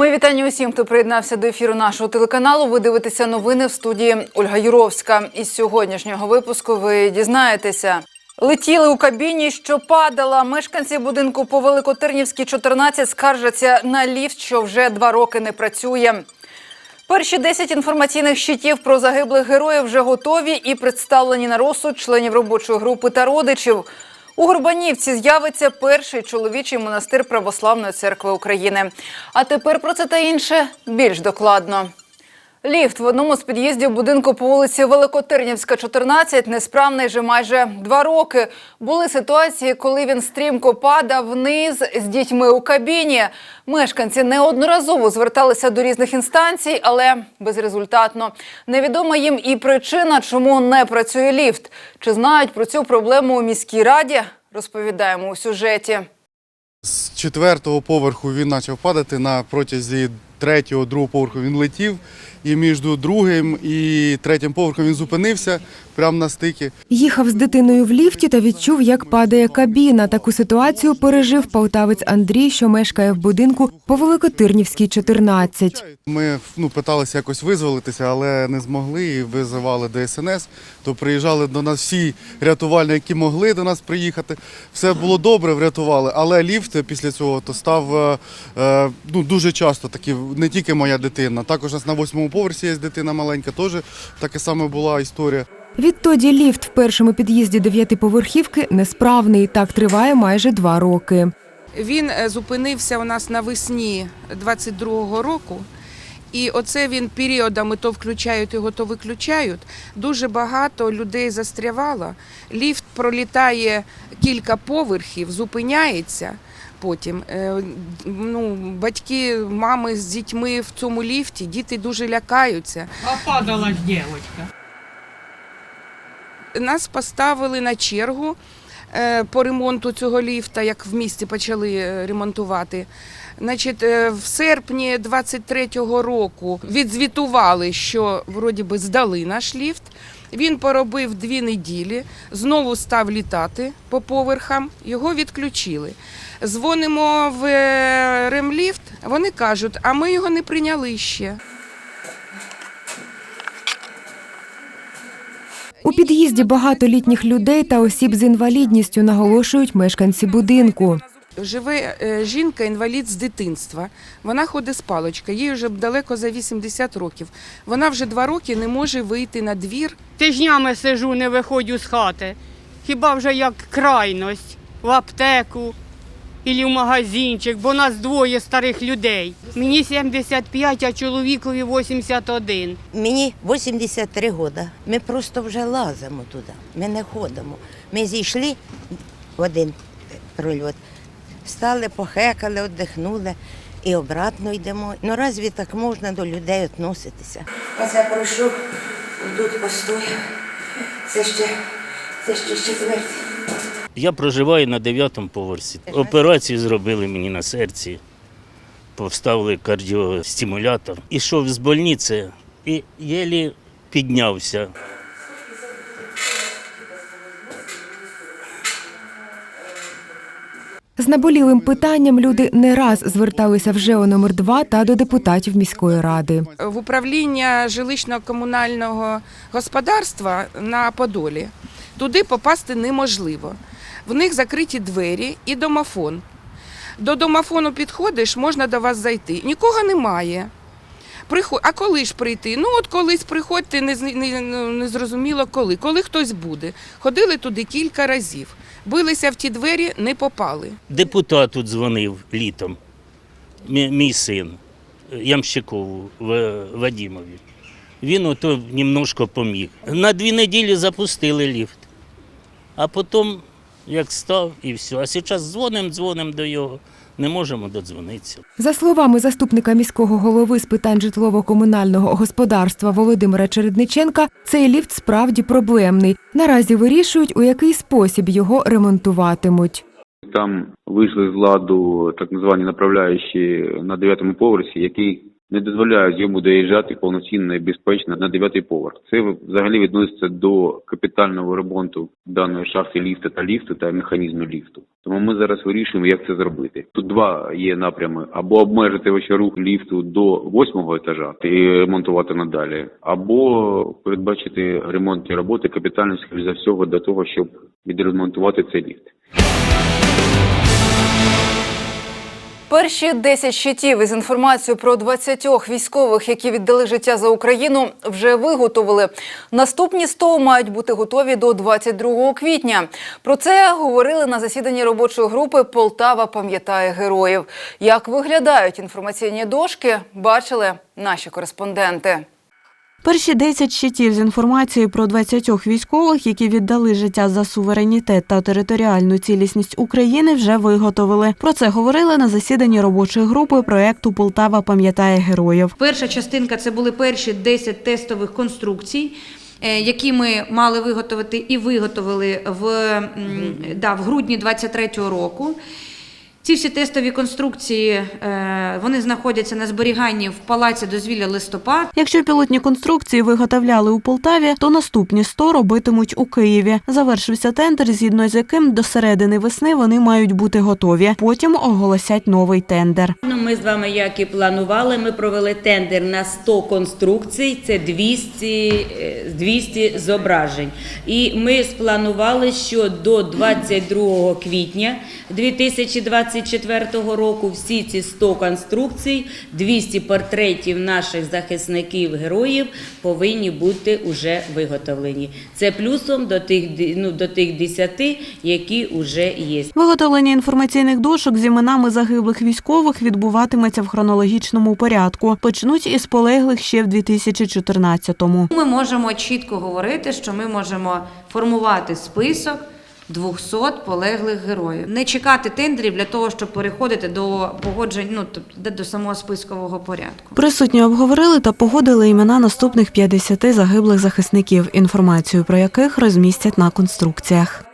Мої вітання усім, хто приєднався до ефіру нашого телеканалу. Ви дивитеся новини в студії Ольга Юровська. Із сьогоднішнього випуску ви дізнаєтеся. Летіли у кабіні, що падала. Мешканці будинку по Великотернівській 14 скаржаться на ліфт, що вже два роки не працює. Перші 10 інформаційних щитів про загиблих героїв вже готові і представлені на розсуд членів робочої групи та родичів. У Горбанівці з'явиться перший чоловічий монастир Православної церкви України. А тепер про це та інше більш докладно. Ліфт в одному з під'їздів будинку по вулиці Великотернівська, 14, несправний вже майже два роки. Були ситуації, коли він стрімко падав вниз з дітьми у кабіні. Мешканці неодноразово зверталися до різних інстанцій, але безрезультатно. Невідома їм і причина, чому не працює ліфт. Чи знають про цю проблему у міській раді? Розповідаємо у сюжеті. З четвертого поверху він почав падати на протязі третього, другого поверху він летів. І між другим і третім поверхом він зупинився прямо на стикі. Їхав з дитиною в ліфті та відчув, як падає кабіна. Таку ситуацію пережив полтавець Андрій, що мешкає в будинку по Великотирнівській, 14. Ми ну, питалися якось визволитися, але не змогли і визивали ДСНС. То приїжджали до нас всі рятувальники, які могли до нас приїхати. Все було добре, врятували. Але ліфт після цього то став е, е, ну, дуже часто такий, не тільки моя дитина. Також нас на восьмому поверсі є дитина маленька, теж така сама була історія. Відтоді ліфт в першому під'їзді дев'ятиповерхівки несправний. Так триває майже два роки. Він е, зупинився у нас навесні 22-го року. І оце він періодами то включають його, то виключають. Дуже багато людей застрявало. Ліфт пролітає кілька поверхів, зупиняється. Потім Е, ну, батьки, мами з дітьми в цьому ліфті, діти дуже лякаються. А падала ж девочка. Нас поставили на чергу е, по ремонту цього ліфта, як в місті почали е, ремонтувати. Значить, в серпні 23-го року відзвітували, що вроді би здали наш ліфт. Він поробив дві неділі, знову став літати по поверхам, його відключили. Дзвонимо в е, ремліфт, вони кажуть, а ми його не прийняли ще. У під'їзді багато літніх людей та осіб з інвалідністю, наголошують мешканці будинку. Живе е, жінка, інвалід з дитинства. Вона ходить з паличкою, їй вже далеко за 80 років. Вона вже два роки не може вийти на двір. Тижнями сижу, не виходжу з хати. Хіба вже як крайність в аптеку і в магазинчик, бо нас двоє старих людей. Мені 75, а чоловікові 81. Мені 83 роки. Ми просто вже лазимо туди. Ми не ходимо. Ми зійшли в один прольот, стали, похекали, віддихнули і обратно йдемо. Ну разві так можна до людей відноситися? Оце пройшов, тут постояв. Це ще, це ще четвертий. Я проживаю на дев'ятому поверсі. Операцію зробили мені на серці, поставили кардіостимулятор. Ішов з больниці і єлі піднявся. Наболілим питанням люди не раз зверталися в ЖЕО номер 2 та до депутатів міської ради. В управління жилищно-комунального господарства на Подолі туди попасти неможливо. В них закриті двері і домофон. До домофону підходиш, можна до вас зайти. Нікого немає. Приход... А коли ж прийти? Ну от колись приходьте, не, не, не зрозуміло коли. Коли хтось буде. Ходили туди кілька разів. Билися в ті двері, не попали. Депутат тут дзвонив літом, мій, мій син Ямщикову В- Вадімові. Він ото немножко поміг. На дві неділі запустили ліфт, а потім як став і все. А зараз дзвонимо, дзвонимо до його, не можемо додзвонитися. За словами заступника міського голови з питань житлово-комунального господарства Володимира Чередниченка, цей ліфт справді проблемний. Наразі вирішують, у який спосіб його ремонтуватимуть. Там вийшли з ладу так звані направляючі на дев'ятому поверсі, які не дозволяють йому доїжджати повноцінно і безпечно на дев'ятий поверх. Це взагалі відноситься до капітального ремонту даної шахти ліфта та ліфту та механізму ліфту. Тому ми зараз вирішуємо, як це зробити. Тут два є напрями: або обмежити вообще рух ліфту до восьмого етажа і ремонтувати надалі, або передбачити ремонтні роботи капітально за всього для того, щоб відремонтувати цей ліфт. Перші 10 щитів із інформацією про 20 військових, які віддали життя за Україну, вже виготовили. Наступні 100 мають бути готові до 22 квітня. Про це говорили на засіданні робочої групи Полтава пам'ятає героїв. Як виглядають інформаційні дошки, бачили наші кореспонденти. Перші 10 щитів з інформацією про 20 військових, які віддали життя за суверенітет та територіальну цілісність України, вже виготовили. Про це говорили на засіданні робочої групи проекту Полтава пам'ятає героїв. Перша частинка це були перші 10 тестових конструкцій. е, Які ми мали виготовити і виготовили в, да, в грудні 23-го року. Ці всі тестові конструкції е, вони знаходяться на зберіганні в палаці дозвілля листопад. Якщо пілотні конструкції виготовляли у Полтаві, то наступні 100 робитимуть у Києві. Завершився тендер, згідно з яким до середини весни вони мають бути готові. Потім оголосять новий тендер. Ну, Ми з вами, як і планували, ми провели тендер на 100 конструкцій, це 200, е, 200 зображень. І ми спланували, що до 22 квітня 2024 року всі ці 100 конструкцій, 200 портретів наших захисників, героїв повинні бути уже виготовлені. Це плюсом до тих, ну, до тих 10, які вже є. Виготовлення інформаційних дошок з іменами загиблих військових відбуватиметься в хронологічному порядку. Почнуть із полеглих ще в 2014-му. Ми можемо чітко говорити, що ми можемо формувати список 200 полеглих героїв. Не чекати тендерів для того, щоб переходити до погоджень, ну тобто до самого спискового порядку. Присутні обговорили та погодили імена наступних 50 загиблих захисників, інформацію про яких розмістять на конструкціях.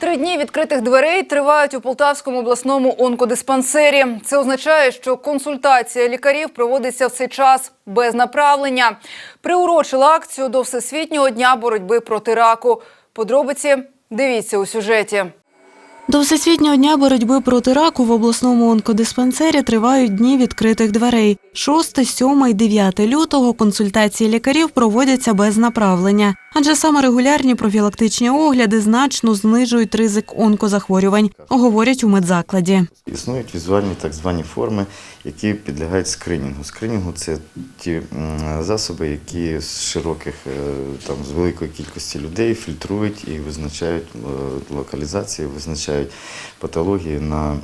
Три дні відкритих дверей тривають у Полтавському обласному онкодиспансері. Це означає, що консультація лікарів проводиться в цей час без направлення. Приурочила акцію до Всесвітнього дня боротьби проти раку. Подробиці дивіться у сюжеті. До Всесвітнього дня боротьби проти раку в обласному онкодиспансері тривають дні відкритих дверей. 6, 7 і 9 лютого консультації лікарів проводяться без направлення, адже саме регулярні профілактичні огляди значно знижують ризик онкозахворювань, говорять у медзакладі. Існують візуальні так звані форми, які підлягають скринінгу. Скринінгу це ті засоби, які з широких е, там з великої кількості людей фільтрують і визначають е, локалізації, визначають патології на, е,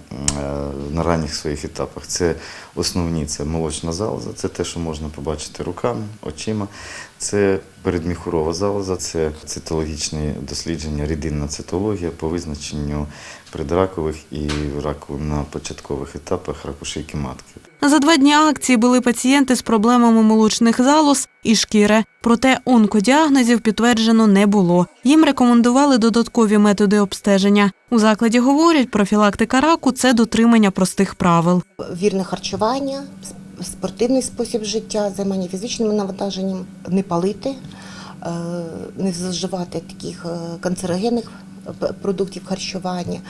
на ранніх своїх етапах. Це основні це молочна залоза, це те, що можна побачити руками, очима. Це передміхурова залоза, це цитологічні дослідження, рідинна цитологія по визначенню предракових і раку на початкових етапах раку шийки матки. За два дні акції були пацієнти з проблемами молочних залоз і шкіри. Проте онкодіагнозів підтверджено не було. Їм рекомендували додаткові методи обстеження. У закладі говорять, профілактика раку це дотримання простих правил. вірне харчування, спортивний спосіб життя, займання фізичним навантаженням, не палити, е, не зживати таких е, канцерогенних продуктів харчування.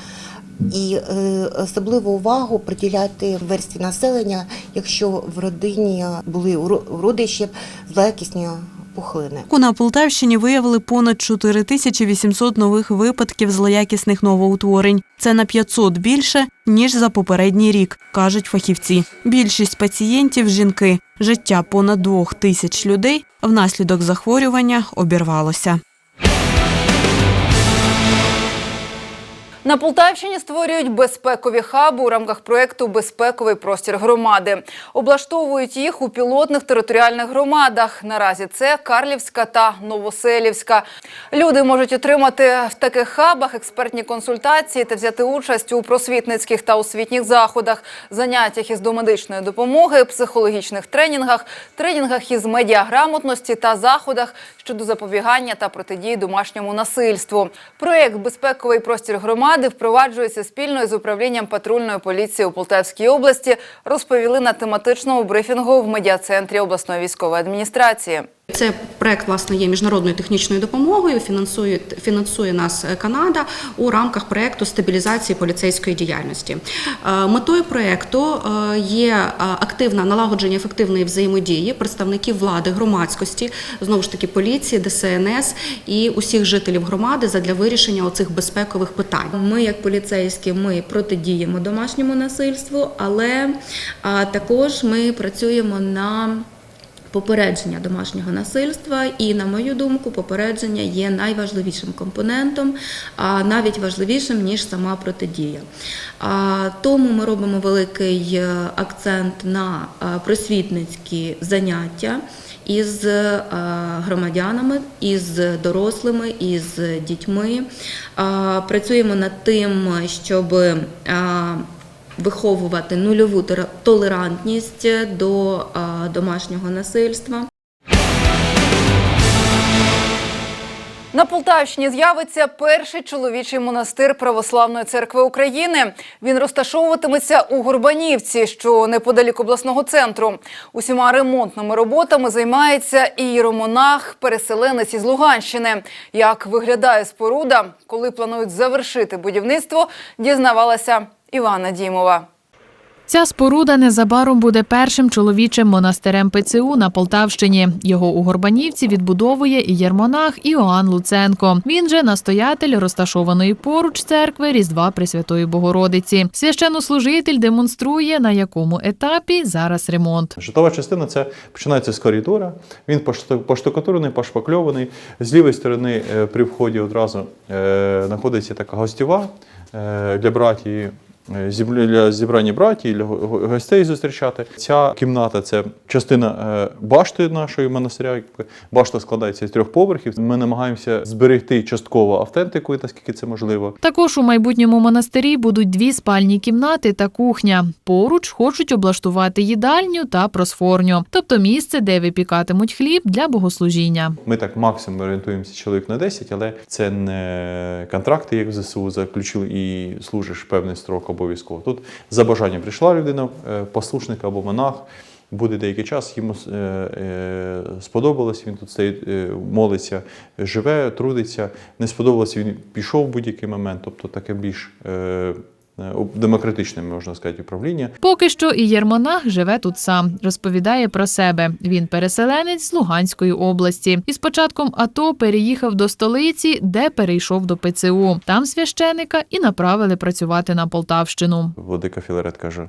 І е, особливу увагу приділяти верстві населення, якщо в родині були родичі злоякісні пухлини. На Полтавщині виявили понад 4800 нових випадків злоякісних новоутворень. Це на 500 більше, ніж за попередній рік, кажуть фахівці. Більшість пацієнтів – жінки. Життя понад двох тисяч людей внаслідок захворювання обірвалося. На Полтавщині створюють безпекові хаби у рамках проєкту Безпековий простір громади. Облаштовують їх у пілотних територіальних громадах. Наразі це Карлівська та Новоселівська. Люди можуть отримати в таких хабах експертні консультації та взяти участь у просвітницьких та освітніх заходах, заняттях із домедичної допомоги, психологічних тренінгах, тренінгах із медіаграмотності та заходах щодо запобігання та протидії домашньому насильству. Проєкт Безпековий простір громади громади впроваджується спільно із управлінням патрульної поліції у Полтавській області. Розповіли на тематичному брифінгу в медіа-центрі обласної військової адміністрації. Це проект власне є міжнародною технічною допомогою. Фінансує фінансує нас е, Канада у рамках проекту стабілізації поліцейської діяльності. Е, Метою проекту е, є активне налагодження ефективної взаємодії представників влади, громадськості, знову ж таки поліції, ДСНС і усіх жителів громади задля вирішення оцих безпекових питань. Ми, як поліцейські, ми протидіємо домашньому насильству, але також ми працюємо на попередження домашнього насильства, і, на мою думку, попередження є найважливішим компонентом, а навіть важливішим ніж сама протидія. Тому ми робимо великий е, акцент на е, просвітницькі заняття. Із е, громадянами, із дорослими, із дітьми працюємо над тим, щоб виховувати нульову толерантність до домашнього насильства. На Полтавщині з'явиться перший чоловічий монастир Православної церкви України. Він розташовуватиметься у Гурбанівці, що неподалік обласного центру. Усіма ремонтними роботами займається і іеромонах, переселенець із Луганщини. Як виглядає споруда, коли планують завершити будівництво, дізнавалася Івана Дімова. Ця споруда незабаром буде першим чоловічим монастирем ПЦУ на Полтавщині. Його у Горбанівці відбудовує і єрмонах Іоанн Луценко. Він же настоятель розташованої поруч церкви Різдва Пресвятої Богородиці. Священнослужитель демонструє, на якому етапі зараз ремонт. Житова частина це починається з коридора. Він поштукатурений, пошпакльований. З лівої сторони е, при вході одразу е, знаходиться така гостєва е, для братії. Е, Для зібрання братії, для го- го- гостей зустрічати. Ця кімната це частина е, башти нашої монастиря. Башта складається з трьох поверхів. Ми намагаємося зберегти частково автентику, наскільки це можливо. Також у майбутньому монастирі будуть дві спальні кімнати та кухня. Поруч хочуть облаштувати їдальню та просфорню, тобто місце, де випікатимуть хліб для богослужіння. Ми так максимум орієнтуємося чоловік на 10, але це не контракти, як в ЗСУ заключили і служиш певний строк обов'язково. Тут за бажанням прийшла людина, е, послушник або монах. Буде деякий час, йому е, е, сподобалось, він тут стоїть, молиться, живе, трудиться. Не сподобалося, він пішов в будь-який момент, тобто таке більш демократичне, можна сказати, управління. Поки що і Єрмонах живе тут сам. Розповідає про себе. Він переселенець з Луганської області. І з початком АТО переїхав до столиці, де перейшов до ПЦУ. Там священика і направили працювати на Полтавщину. Владика Філарет каже: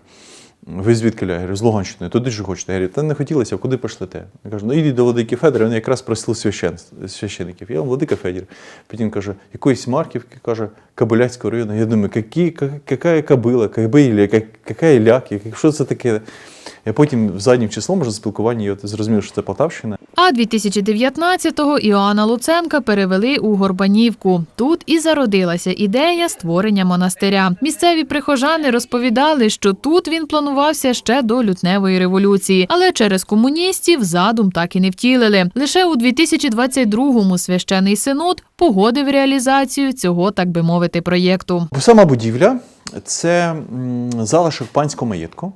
ви звідки? Я з Луганщини, туди ж хочете. Я говорю, та не хотілося, куди пошлете? Я кажу, ну ідіть до владики Федора, він якраз просив священників. Я владика Федір. Потім каже, якоїсь Марківки, каже, Кабиляцького району. Я думаю, які, яка кабила, кабиля, яка, яка ляк, що це таке? Я потім заднім числом вже спілкування я от зрозумів, що це Полтавщина. А 2019-го Іоанна Луценка перевели у Горбанівку. Тут і зародилася ідея створення монастиря. Місцеві прихожани розповідали, що тут він планувався ще до лютневої революції, але через комуністів задум так і не втілили. Лише у 2022-му священий синод погодив реалізацію цього, так би мовити, проєкту. Сама будівля це залишок панського маєтку.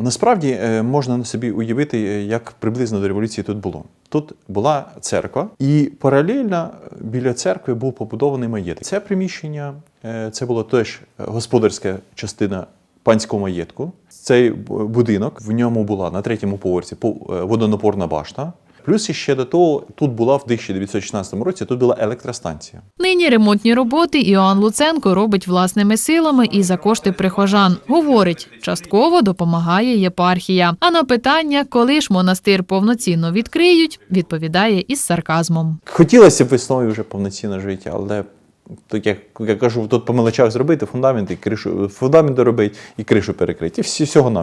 Е, Насправді е, можна на собі уявити, е, як приблизно до революції тут було. Тут була церква, і паралельно біля церкви був побудований маєток. Це приміщення е, це була теж господарська частина панського маєтку. Цей будинок в ньому була на третьому поверсі по- е, водонапорна башта. Плюс ще до того тут була в 1916 році тут була електростанція. Нині ремонтні роботи Іоанн Луценко робить власними силами і за кошти прихожан. Говорить, частково допомагає єпархія. А на питання, коли ж монастир повноцінно відкриють, відповідає із сарказмом. Хотілося б весною вже повноцінне життя, але так як я кажу, тут по мелочах зробити фундамент і кришу, фундамент доробити і кришу перекрити. І всі, всього на